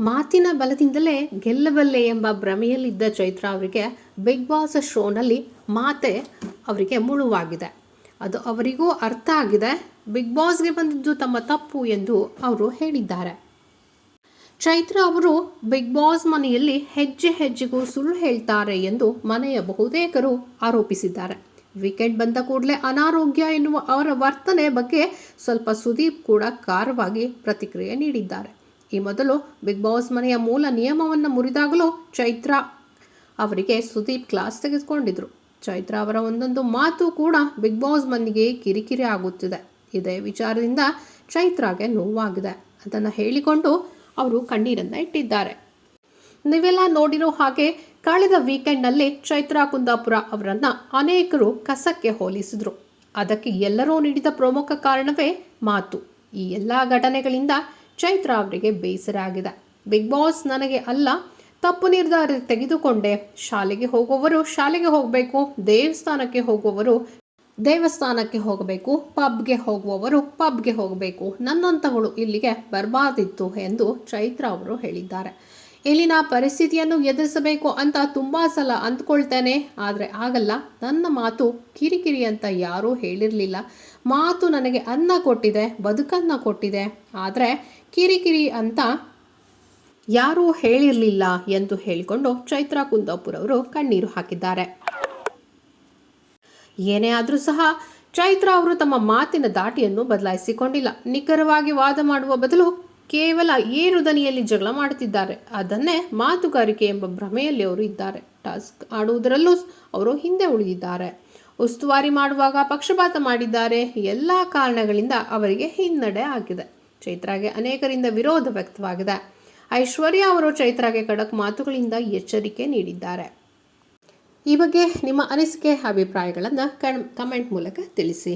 ಮಾತಿನ ಬಲದಿಂದಲೇ ಗೆಲ್ಲಬಲ್ಲೆ ಎಂಬ ಭ್ರಮೆಯಲ್ಲಿದ್ದ ಚೈತ್ರ ಅವರಿಗೆ ಬಿಗ್ ಬಾಸ್ ಶೋನಲ್ಲಿ ಮಾತೆ ಅವರಿಗೆ ಮುಳುವಾಗಿದೆ. ಅದು ಅವರಿಗೂ ಅರ್ಥ ಆಗಿದೆ. ಬಿಗ್ ಬಾಸ್ಗೆ ಬಂದಿದ್ದು ತಮ್ಮ ತಪ್ಪು ಎಂದು ಅವರು ಹೇಳಿದ್ದಾರೆ. ಚೈತ್ರ ಅವರು ಬಿಗ್ ಬಾಸ್ ಮನೆಯಲ್ಲಿ ಹೆಜ್ಜೆ ಹೆಜ್ಜೆಗೂ ಸುಳ್ಳು ಹೇಳ್ತಾರೆ ಎಂದು ಮನೆಯ ಬಹುತೇಕರು ಆರೋಪಿಸಿದ್ದಾರೆ. ವೀಕೆಂಡ್ ಬಂದ ಕೂಡಲೇ ಅನಾರೋಗ್ಯ ಎನ್ನುವ ಅವರ ವರ್ತನೆ ಬಗ್ಗೆ ಸ್ವಲ್ಪ ಸುದೀಪ್ ಕೂಡ ಖಾರವಾಗಿ ಪ್ರತಿಕ್ರಿಯೆ ನೀಡಿದ್ದಾರೆ. ಈ ಮೊದಲು ಬಿಗ್ ಬಾಸ್ ಮನೆಯ ಮೂಲ ನಿಯಮವನ್ನು ಮುರಿದಾಗಲೂ ಚೈತ್ರಾ ಅವರಿಗೆ ಸುದೀಪ್ ಕ್ಲಾಸ್ ತೆಗೆದುಕೊಂಡಿದ್ರು. ಚೈತ್ರಾ ಅವರ ಒಂದೊಂದು ಮಾತು ಕೂಡ ಬಿಗ್ ಬಾಸ್ ಮನೆಗೆ ಕಿರಿಕಿರಿ ಆಗುತ್ತಿದೆ. ಇದೇ ವಿಚಾರದಿಂದ ಚೈತ್ರಾಗೆ ನೋವಾಗಿದೆ. ಅದನ್ನು ಹೇಳಿಕೊಂಡು ಅವರು ಕಣ್ಣೀರನ್ನು ಇಟ್ಟಿದ್ದಾರೆ. ನೀವೆಲ್ಲ ನೋಡಿರೋ ಹಾಗೆ ಕಳೆದ ವೀಕೆಂಡ್ನಲ್ಲಿ ಚೈತ್ರಾ ಕುಂದಾಪುರ ಅವರನ್ನು ಅನೇಕರು ಕಸಕ್ಕೆ ಹೋಲಿಸಿದರು. ಅದಕ್ಕೆ ಎಲ್ಲರೂ ನೀಡಿದ ಪ್ರಮುಖ ಕಾರಣವೇ ಮಾತು. ಈ ಎಲ್ಲ ಘಟನೆಗಳಿಂದ ಚೈತ್ರ ಅವರಿಗೆ ಬೇಸರ ಆಗಿದೆ. ಬಿಗ್ ಬಾಸ್ ನನಗೆ ಅಲ್ಲ, ತಪ್ಪು ನಿರ್ಧಾರ ತೆಗೆದುಕೊಂಡೆ. ಶಾಲೆಗೆ ಹೋಗುವವರು ಶಾಲೆಗೆ ಹೋಗಬೇಕು, ದೇವಸ್ಥಾನಕ್ಕೆ ಹೋಗುವವರು ದೇವಸ್ಥಾನಕ್ಕೆ ಹೋಗಬೇಕು, ಪಬ್ಗೆ ಹೋಗುವವರು ಪಬ್ಗೆ ಹೋಗಬೇಕು. ನನ್ನಂಥವಳು ಇಲ್ಲಿಗೆ ಬರಬಾರ್ದಿತ್ತು ಎಂದು ಚೈತ್ರ ಅವರು ಹೇಳಿದ್ದಾರೆ. ಇಲ್ಲಿನ ಪರಿಸ್ಥಿತಿಯನ್ನು ಎದುರಿಸಬೇಕು ಅಂತ ತುಂಬ ಸಲ ಅಂದ್ಕೊಳ್ತೇನೆ. ಆದರೆ ಆಗಲ್ಲ. ನನ್ನ ಮಾತು ಕಿರಿಕಿರಿ ಅಂತ ಯಾರೂ ಹೇಳಿರಲಿಲ್ಲ. ಮಾತು ನನಗೆ ಅನ್ನ ಕೊಟ್ಟಿದೆ, ಬದುಕನ್ನ ಕೊಟ್ಟಿದೆ. ಆದರೆ ಕಿರಿಕಿರಿ ಅಂತ ಯಾರೂ ಹೇಳಿರಲಿಲ್ಲ ಎಂದು ಹೇಳಿಕೊಂಡು ಚೈತ್ರಾ ಕುಂದಾಪುರ್ ಅವರು ಕಣ್ಣೀರು ಹಾಕಿದ್ದಾರೆ. ಏನೇ ಆದರೂ ಸಹ ಚೈತ್ರಾ ಅವರು ತಮ್ಮ ಮಾತಿನ ದಾಟಿಯನ್ನು ಬದಲಾಯಿಸಿಕೊಂಡಿಲ್ಲ. ನಿಖರವಾಗಿ ವಾದ ಮಾಡುವ ಬದಲು ಕೇವಲ ಏನು ದನಿಯಲ್ಲಿ ಜಗಳ ಮಾಡುತ್ತಿದ್ದಾರೆ, ಅದನ್ನೇ ಮಾತುಗಾರಿಕೆ ಎಂಬ ಭ್ರಮೆಯಲ್ಲಿ ಅವರು ಇದ್ದಾರೆ. ಟಾಸ್ಕ್ ಆಡುವುದರಲ್ಲೂ ಅವರು ಹಿಂದೆ ಉಳಿದಿದ್ದಾರೆ. ಉಸ್ತುವಾರಿ ಮಾಡುವಾಗ ಪಕ್ಷಪಾತ ಮಾಡಿದ್ದಾರೆ, ಎಲ್ಲ ಕಾರಣಗಳಿಂದ ಅವರಿಗೆ ಹಿನ್ನಡೆ ಆಗಿದೆ. ಚೈತ್ರಾಗೆ ಅನೇಕರಿಂದ ವಿರೋಧ ವ್ಯಕ್ತವಾಗಿದೆ. ಐಶ್ವರ್ಯ ಅವರು ಚೈತ್ರಾಗೆ ಖಡಕ್ ಮಾತುಗಳಿಂದ ಎಚ್ಚರಿಕೆ ನೀಡಿದ್ದಾರೆ. ಈ ಬಗ್ಗೆ ನಿಮ್ಮ ಅನಿಸಿಕೆ, ಅಭಿಪ್ರಾಯಗಳನ್ನು ಕಮೆಂಟ್ ಮೂಲಕ ತಿಳಿಸಿ.